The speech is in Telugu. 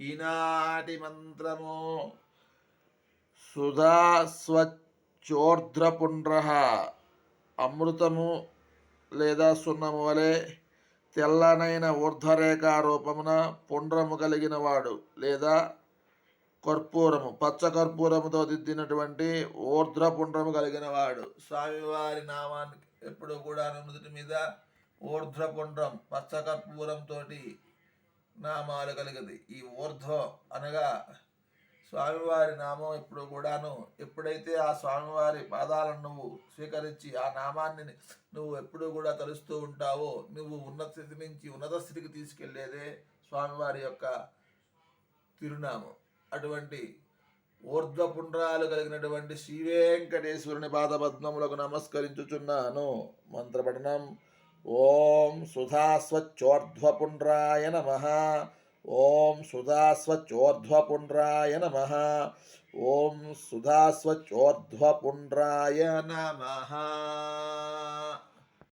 ఈనాటి మంత్రము సుధా స్వచ్చోర్ధ్రపుండ్ర అమృతము లేదా సున్నము వలె తెల్లనైన ఊర్ధ్వరేఖ రూపమున పుండ్రము కలిగిన వాడు లేదా కర్పూరము పచ్చ కర్పూరముతో దిద్దినటువంటి ఊర్ధ్వపుండ్రము కలిగిన వాడు స్వామివారి నామానికి ఎప్పుడు కూడా నుదుటి మీద ఊర్ధ్వపుండ్రం పచ్చ కర్పూరంతో నామాలు కలిగది. ఈ ఊర్ధ్వ అనగా స్వామివారి నామం ఇప్పుడు కూడాను. ఎప్పుడైతే ఆ స్వామివారి పాదాలను నువ్వు స్వీకరించి ఆ నామాన్ని నువ్వు ఎప్పుడు కూడా తలుస్తూ ఉంటావో నువ్వు ఉన్నత స్థితి నుంచి ఉన్నత స్థితికి తీసుకెళ్ళేదే స్వామివారి యొక్క తిరునామం. అటువంటి ఊర్ధ్వపుండ్రాలు కలిగినటువంటి శ్రీ వెంకటేశ్వరుని పాదపద్మములకు నమస్కరించుచున్నాను. మంత్రపఠనం ఓం సుధాస్వచ్చోర్ధ్వపుండ్రాయ నమ. ఓం సుధాస్వచ్చోర్ధ్వపుండ్రాయ నమ. ఓం సుధాస్వచ్చోర్ధ్వపుండ్రాయ నమ.